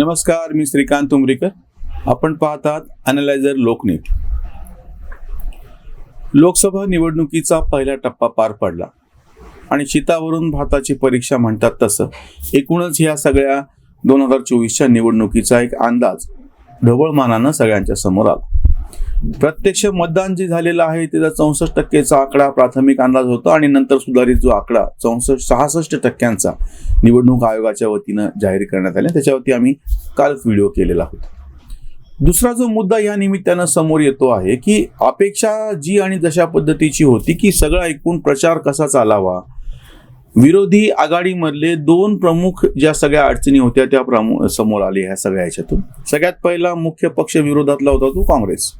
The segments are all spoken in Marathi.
नमस्कार मी श्रीकांत उमरीकर आपण पाहतात अनालायझर लोकनेते लोकसभा निवडणुकीचा पहिला टप्पा पार पडला. आणि शीतावरून भाताची परीक्षा म्हणतात तसं. एकूणच ह्या सगळ्या दोन हजार चोवीसच्या निवडणुकीचा एक अंदाज ढवळमानानं सगळ्यांच्या समोर आला. प्रत्यक्ष मतदान जे झालेलं आहे त्याचा चौसष्ट टक्केचा आकडा प्राथमिक अंदाज होता आणि नंतर सुधारित जो आकडा चौसष्ट सहासष्ट टक्क्यांचा निवडणूक आयोगाच्या वतीनं जाहीर करण्यात आला. त्याच्यावरती आम्ही कालच व्हिडिओ केलेला होता. दुसरा जो मुद्दा या निमित्तानं समोर येतो आहे की अपेक्षा जी आणि जशा पद्धतीची होती की सगळा एकूण प्रचार कसा चालावा? विरोधी आघाडीमधले दोन प्रमुख ज्या सगळ्या अडचणी होत्या त्या प्रमु समोर आल्या ह्या सगळ्या ह्याच्यातून सगळ्यात पहिला मुख्य पक्ष विरोधातला होता तो काँग्रेस.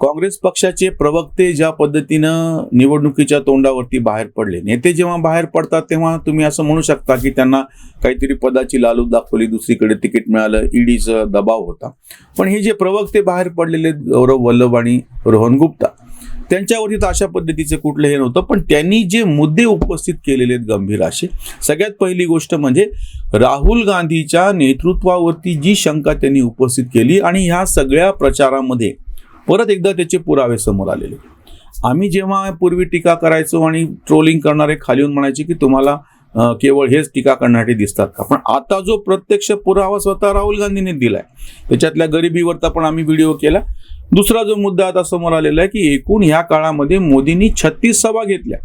काँग्रेस पक्षाचे प्रवक्ते ज्या पद्धतीनं निवडणुकीच्या तोंडावरती बाहेर पडले नेते जेव्हा बाहेर पडतात तेव्हा तुम्ही असं म्हणू शकता की त्यांना काहीतरी पदाची लालूच दाखवली दुसरीकडे तिकीट मिळालं ईडीचा दबाव होता. पण हे जे प्रवक्ते बाहेर पडलेले आहेत, गौरव वल्लभ आणि रोहन गुप्ता त्यांच्यावरती तर अशा पद्धतीचे कुठलं हे नव्हतं पण त्यांनी जे मुद्दे उपस्थित केलेले आहेत गंभीर असे सगळ्यात पहिली गोष्ट म्हणजे राहुल गांधीच्या नेतृत्वावरती जी शंका त्यांनी उपस्थित केली आणि ह्या सगळ्या प्रचारामध्ये परत एकदा त्याचे पुरावे समोर आलेले. आम्ही जेव्हा पूर्वी टीका करायचो आणि ट्रोलिंग करणारे खाली येऊन म्हणायचे की तुम्हाला केवळ हेच टीका करण्यासाठी दिसतात का? पण आता जो प्रत्यक्ष पुरावा स्वतः राहुल गांधींनी दिलाय त्याच्यातल्या गरिबीवरचा पण आम्ही व्हिडिओ केला. दुसरा जो मुद्दा आता समोर आलेला आहे की एकूण ह्या काळामध्ये मोदींनी छत्तीस सभा घेतल्या.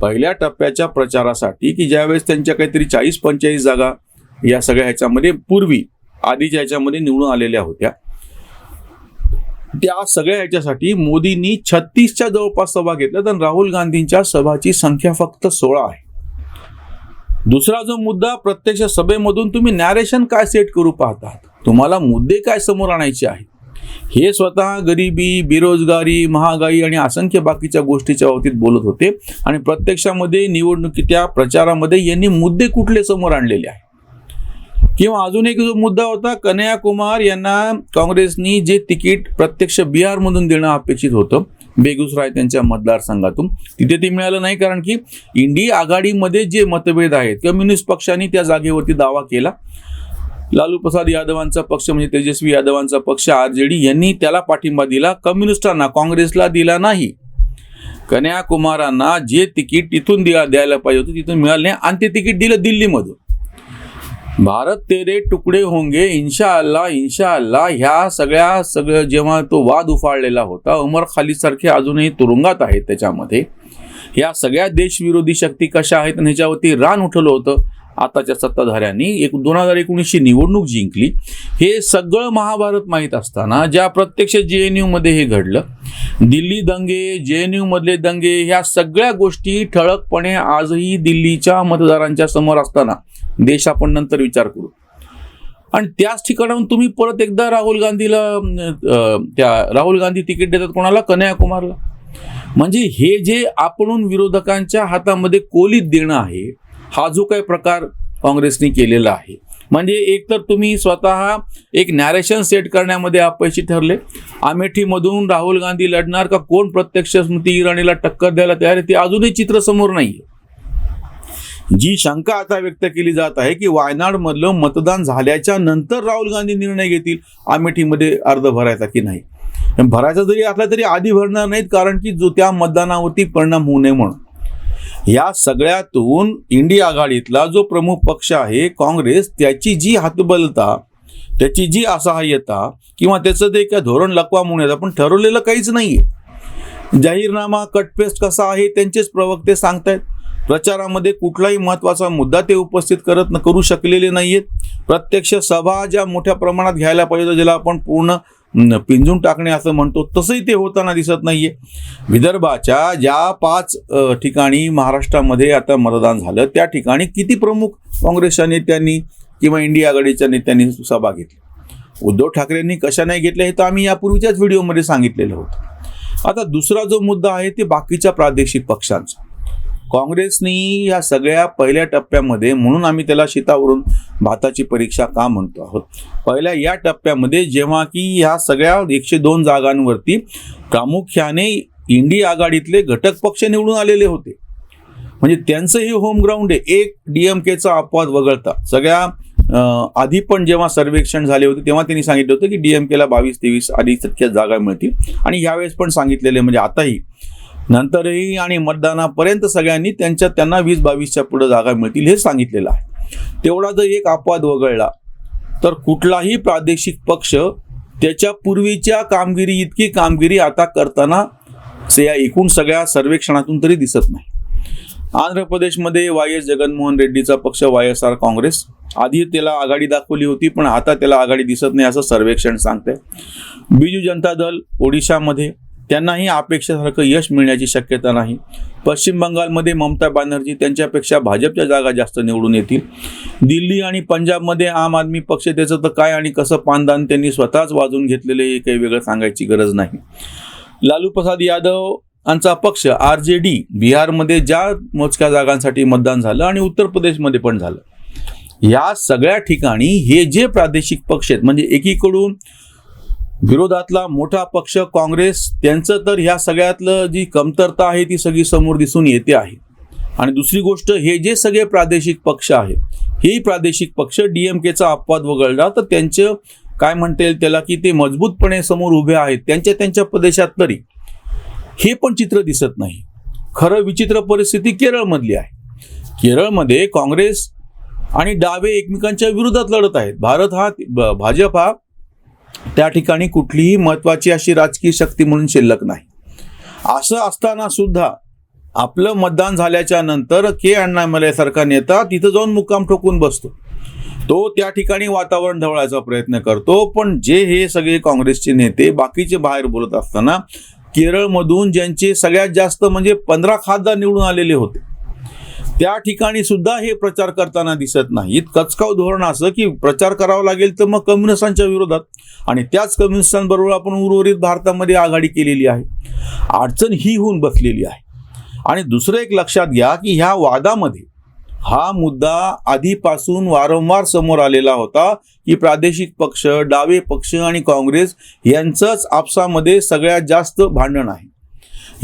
पहिल्या टप्प्याच्या प्रचारासाठी की ज्यावेळेस त्यांच्या काहीतरी चाळीस पंचेचाळीस जागा या सगळ्या ह्याच्यामध्ये पूर्वी आधीच्या ह्याच्यामध्ये निवडून आलेल्या होत्या त्या सगळ्या ह्याच्यासाठी मोदींनी छत्तीसच्या जवळपास सभा घेतल्या तर राहुल गांधींच्या सभाची संख्या फक्त सोळा आहे. दुसरा जो मुद्दा प्रत्यक्ष सभेमधून तुम्ही नॅरेशन काय सेट करू पाहतात? तुम्हाला मुद्दे काय समोर आणायचे आहेत? हे स्वतः गरिबी बेरोजगारी महागाई आणि असंख्य बाकीच्या गोष्टीच्या बाबतीत बोलत होते. आणि प्रत्यक्षामध्ये निवडणुकीच्या प्रचारामध्ये यांनी मुद्दे कुठले समोर आणलेले आहे किंवा अजून एक जो मुद्दा होता कन्हैया कुमार यांना काँग्रेसनी जे तिकीट प्रत्यक्ष बिहारमधून देणं अपेक्षित होतं बेगुसराय त्यांच्या मतदारसंघातून तिथे ते मिळालं नाही कारण की इंडी आघाडीमध्ये जे मतभेद आहेत कम्युनिस्ट पक्षांनी त्या जागेवरती दावा केला. लालू प्रसाद यादवांचा पक्ष म्हणजे तेजस्वी यादवांचा पक्ष आर जे डी यांनी त्याला पाठिंबा दिला कम्युनिस्टांना काँग्रेसला दिला नाही. कन्या कुमारांना जे तिकीट तिथून द्या द्यायला पाहिजे होतं तिथून मिळालं नाही. आणि ते तिकीट दिलं दिल्लीमधून. भारत तेरे तुकडे होंगे इन्शा अल्लाह इन्शा अल्लाह ह्या सगळ्या सगळं जेव्हा तो वाद उफाळलेला होता उमर खाली सारखे अजूनही तुरुंगात आहेत त्याच्यामध्ये. ह्या सगळ्या देशविरोधी शक्ती कशा आहेत? आणि ह्याच्यावरती रान उठवलं होतं. आताच्या सत्ताधाऱ्यांनी एक दोन हजार एकोणीसची निवडणूक जिंकली. हे सगळं महाभारत माहीत असताना ज्या प्रत्यक्ष जे एन यूमध्ये हे घडलं दिल्ली दंगे जे एन यूमधले दंगे ह्या सगळ्या गोष्टी ठळकपणे आजही दिल्लीच्या मतदारांच्या समोर असताना देश आपण नंतर विचार करू. आणि त्याच ठिकाणाहून तुम्ही परत एकदा राहुल गांधीला त्या राहुल गांधी तिकीट देतात कोणाला? कन्हैया कुमारला म्हणजे हे जे आपणून विरोधकांच्या हातामध्ये कोलीत देणं आहे हा जो काही प्रकार काँग्रेसने केलेला आहे. म्हणजे एक तर तुम्ही स्वतः एक नॅरेशन सेट करण्यामध्ये अपयशी ठरले. अमेठीमधून राहुल गांधी लढणार का? कोण प्रत्यक्ष स्मृती इराणीला टक्कर द्यायला तयार आहे? ते अजूनही चित्र समोर नाहीये. जी शंका आता व्यक्त केली जात आहे की वायनाडमधलं मतदान झाल्याच्यानंतर राहुल गांधी निर्णय घेतील अमेठीमध्ये अर्ज भरायचा की नाही? भरायचा जरी असला तरी आधी भरणार नाहीत कारण की जो त्या मतदानावरती परिणाम होऊ नये म्हणून. या सगळ्यातून इंडिया आघाडीतला जो प्रमुख पक्ष आहे काँग्रेस त्याची जी हातबलता त्याची जी असहाय्यता किंवा त्याचं ते काय धोरण लकवा म्हणून येतं पण ठरवलेलं काहीच नाहीये. जाहीरनामा कटपेस्ट कसा आहे त्यांचेच प्रवक्ते सांगतायत. प्रचारामध्ये कुठलाही महत्त्वाचा मुद्दा ते उपस्थित करत न करू शकलेले नाहीयेत. प्रत्यक्ष सभा ज्या मोठ्या प्रमाणात घ्यायला पाहिजे ज्याला आपण पूर्ण पिंजून टाकणे असं म्हणतो तसंही ते होताना दिसत नाहीये. विदर्भाच्या ज्या पाच ठिकाणी महाराष्ट्रामध्ये आता मतदान झालं त्या ठिकाणी किती प्रमुख काँग्रेसच्या नेत्यांनी किंवा इंडिया आघाडीच्या नेत्यांनी सभा घेतली? उद्धव ठाकरेंनी कशा नाही घेतल्या हे तर आम्ही यापूर्वीच्याच व्हिडिओमध्ये सांगितलेलं होतं. आता दुसरा जो मुद्दा आहे ते बाकीच्या प्रादेशिक पक्षांचा. काँग्रेसनी या सगळ्या पहिल्या टप्प्यामध्ये म्हणून आम्ही त्याला शेतावरून भाताची परीक्षा का म्हणतो आहोत? पहिल्या या टप्प्यामध्ये जेव्हा की ह्या सगळ्या एकशे दोन जागांवरती प्रामुख्याने इंडिया आघाडीतले घटक पक्ष निवडून आलेले होते. म्हणजे त्यांचंही होम ग्राउंड आहे. एक डीएमकेचा अपवाद वगळता. सगळ्या आधी पण जेव्हा सर्वेक्षण झाले होते तेव्हा त्यांनी सांगितलं होतं की डीएमकेला बावीस तेवीस अडीच टक्के जागा मिळतील. आणि यावेळेस पण सांगितलेले म्हणजे आताही नंतरही आणि मतदानापर्यंत सगळ्यांनी त्यांच्या त्यांना वीस बावीसच्या पुढे जागा मिळतील हे सांगितलेलं आहे. तेवढा जर एक अपवाद वगळला तर कुठलाही प्रादेशिक पक्ष त्याच्या पूर्वीच्या कामगिरी इतकी कामगिरी आता करताना से या एकूण सगळ्या सर्वेक्षणातून तरी दिसत नाही. आंध्र प्रदेशमध्ये वाय एस जगनमोहन रेड्डीचा पक्ष वाय एस आर काँग्रेस. आधी त्याला आघाडी दाखवली होती पण आता त्याला आघाडी दिसत नाही असं सर्वेक्षण सांगते बिजू जनता दल ओडिशामध्ये त्यांनाही अपेक्षेसारखं यश मिळण्याची शक्यता नाही. पश्चिम बंगालमध्ये ममता बॅनर्जी त्यांच्यापेक्षा भाजपच्या जागा जास्त निवडून येतील. दिल्ली आणि पंजाबमध्ये आम आदमी पक्ष त्याचं तर काय आणि कसं पानदान त्यांनी स्वतःच वाजून घेतलेले हे काही वेगळं सांगायची गरज नाही. लालू प्रसाद यादव यांचा पक्ष आर जे डी बिहारमध्ये ज्या मोजक्या जागांसाठी मतदान झालं आणि उत्तर प्रदेशमध्ये पण झालं. या सगळ्या ठिकाणी हे जे प्रादेशिक पक्ष आहेत म्हणजे एकीकडून विरोधातला मोठा पक्ष काँग्रेस त्यांचं तर ह्या सगळ्यातलं जी कमतरता आहे ती सगळी समोर दिसून येते आहे. आणि दुसरी गोष्ट हे जे सगळे प्रादेशिक पक्ष आहे हेही प्रादेशिक पक्ष डीएमकेचा अपवाद वगळला तर त्यांचं काय म्हणता येईल त्याला की ते मजबूतपणे समोर उभे आहेत त्यांच्या त्यांच्या प्रदेशात तरी. हे पण चित्र दिसत नाही. खरं विचित्र परिस्थिती केरळमधली आहे. केरळमध्ये काँग्रेस आणि डावे एकमेकांच्या विरोधात लढत आहेत. भारत हा ब- भाजप हा त्या ठिकाणी कुठलीही महत्वाची अशी राजकीय शक्ती म्हणून शिल्लक नाही. असं असताना सुद्धा आपलं मतदान झाल्याच्यानंतर के अण्णामलय सारखा नेता तिथं जाऊन मुक्काम ठोकून बसतो. तो त्या ठिकाणी वातावरण ढवळायचा प्रयत्न करतो पण जे हे सगळे काँग्रेसचे नेते बाकीचे बाहेर बोलत असताना केरळमधून ज्यांचे सगळ्यात जास्त म्हणजे पंधरा खासदार निवडून आलेले होते त्या ठिकाणी सुद्धा हे प्रचार करताना दिसत नाहीत कचकाव धोरण असं की प्रचार करावा लागेल तर मग कम्युनिस्टांच्या विरोधात. आणि त्याच कम्युनिस्टांबरोबर आपण उर्वरित भारतामध्ये आघाडी केलेली आहे. अडचण ही होऊन बसलेली आहे. आणि दुसरं एक लक्षात घ्या की ह्या वादामध्ये हा मुद्दा आधीपासून वारंवार समोर आलेला होता की प्रादेशिक पक्ष डावे पक्ष आणि काँग्रेस यांचंच आपसामध्ये सगळ्यात जास्त भांडण आहे.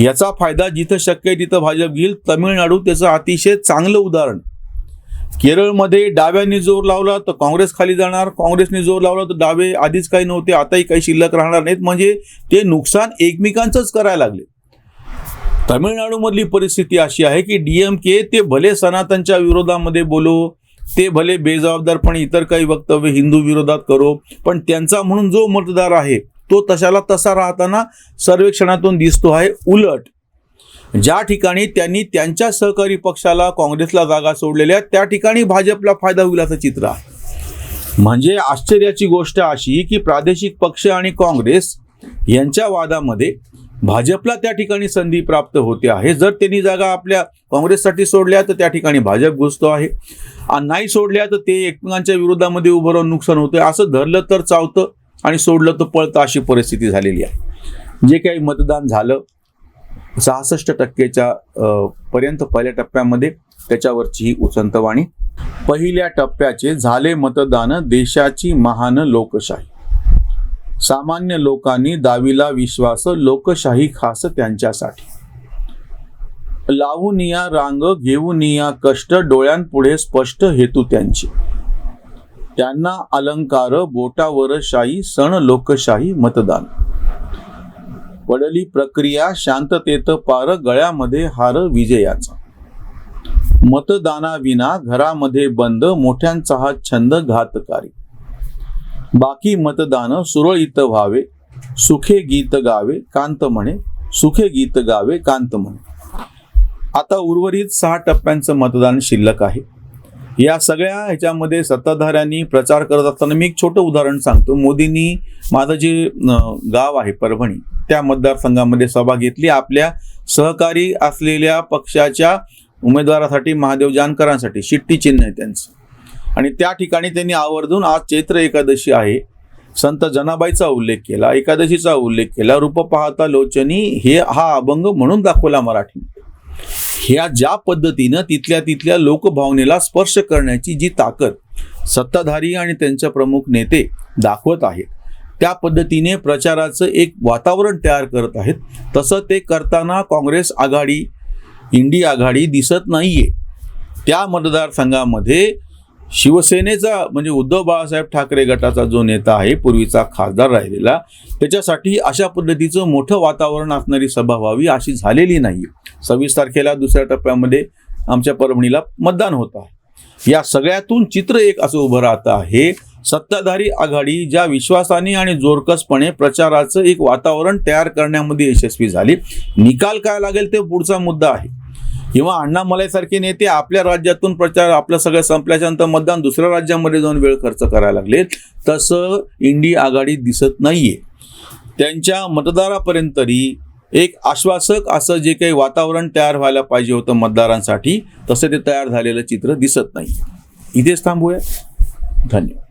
याचा फायदा जिथं शक्य आहे तिथं भाजप घेईल. तमिळनाडू त्याचं अतिशय चांगलं उदाहरण. केरळमध्ये डाव्यांनी जोर लावला तर काँग्रेस खाली जाणार. काँग्रेसने जोर लावला तर डावे आधीच काही नव्हते. आताही काही शिल्लक राहणार नाहीत. म्हणजे ते नुकसान एकमेकांचंच करायला लागले. तमिळनाडूमधली परिस्थिती अशी आहे की डीएमके ते भले सनातनच्या विरोधामध्ये बोलो ते भले बेजबाबदारपणे इतर काही वक्तव्य हिंदू विरोधात करो पण त्यांचा म्हणून जो मतदार आहे तो तशाला तसा राहताना सर्वेक्षणातून दिसतो आहे उलट. ज्या ठिकाणी त्यांनी त्यांच्या सहकारी पक्षाला काँग्रेसला जागा सोडलेल्या त्या ठिकाणी भाजपला फायदा होईल असं चित्र आहे. म्हणजे आश्चर्याची गोष्ट अशी की प्रादेशिक पक्ष आणि काँग्रेस यांच्या वादामध्ये भाजपला त्या ठिकाणी संधी प्राप्त होते आहे. जर त्यांनी जागा आपल्या काँग्रेससाठी सोडल्या तर त्या ठिकाणी भाजप घुसतो आहे. आणि नाही सोडल्या तर ते एकमेकांच्या विरोधामध्ये उभं राहून नुकसान होतं असं धरलं तर चावतं आणि सोडलं तर पळतं अशी परिस्थिती झालेली आहे. जे काही मतदान झालं सहासष्ट टक्केच्या पर्यंत पहिल्या टप्प्यामध्ये त्याच्यावरची ही उसंतवाणी. पहिल्या टप्प्याचे झाले मतदान देशाची महान लोकशाही. सामान्य लोकांनी दाविला विश्वास लोकशाही खास त्यांच्यासाठी. लावून या रांग घेऊन या कष्ट डोळ्यांपुढे स्पष्ट हेतू त्यांची. त्यांना अलंकार बोटावर शाही सण लोकशाही मतदान. पडली प्रक्रिया शांततेत पार गळ्यामध्ये हार विजयाचा. मतदानाविना घरामध्ये बंद मोठ्यांचा हा छंद घातकारी. बाकी मतदान सुरळीत व्हावे सुखे गीत गावे कांत म्हणे सुखे गीत गावे कांत म्हणे. आता उर्वरित सहा टप्प्यांचं मतदान शिल्लक आहे. या सगळ्या ह्याच्यामध्ये सत्ताधाऱ्यांनी प्रचार करत असताना मी एक छोटं उदाहरण सांगतो. मोदींनी माझं जे गाव आहे परभणी त्या मतदारसंघामध्ये सभा घेतली. आपल्या सहकारी असलेल्या पक्षाच्या उमेदवारासाठी महादेव जानकरांसाठी शिट्टी चिन्ह आहे त्यांचं. आणि त्या ठिकाणी त्यांनी आवर्जून आज चैत्र एकादशी आहे. संत जनाबाईचा उल्लेख केला एकादशीचा उल्लेख केला. रूप पाहता लोचनी हे हा अभंग म्हणून दाखवला मराठी ह्या ज्या पद्धतीनं तिथल्या तिथल्या लोकभावनेला स्पर्श करण्याची जी ताकद सत्ताधारी आणि त्यांचे प्रमुख नेते दाखवत आहेत त्या पद्धतीने प्रचाराचं एक वातावरण तयार करत आहेत. तसं ते करताना काँग्रेस आघाडी इंडी आघाडी दिसत नाहीये. त्या मतदारसंघामध्ये शिवसेनेचा म्हणजे उद्धव बाळासाहेब ठाकरे गटाचा जो नेता आहे पूर्वीचा खासदार राहिलेला त्याच्यासाठी अशा पद्धतीचं मोठं वातावरण असणारी सभा व्हावी अशी झालेली नाही सव्वीस तारखेला दुसऱ्या टप्प्यामध्ये आमच्या परभणीला मतदान होत आहे. या सगळ्यातून चित्र एक असं उभं राहतं आहे. सत्ताधारी आघाडी ज्या विश्वासाने आणि जोरकसपणे प्रचाराचं एक वातावरण तयार करण्यामध्ये यशस्वी झाली. निकाल काय लागेल ते पुढचा मुद्दा आहे. किंवा अण्णा मलाईसारखे नेते आपल्या राज्यातून प्रचार आपलं सगळं संपल्याच्यानंतर मतदान दुसऱ्या राज्यामध्ये जाऊन वेळ खर्च करायला लागले तसं इंडी आघाडी दिसत नाहीये. त्यांच्या मतदारापर्यंत तरी एक आश्वासक असं जे काही वातावरण तयार व्हायला पाहिजे होतं मतदारांसाठी तसं ते तयार झालेलं चित्र दिसत नाही. इथेच थांबूया. धन्यवाद.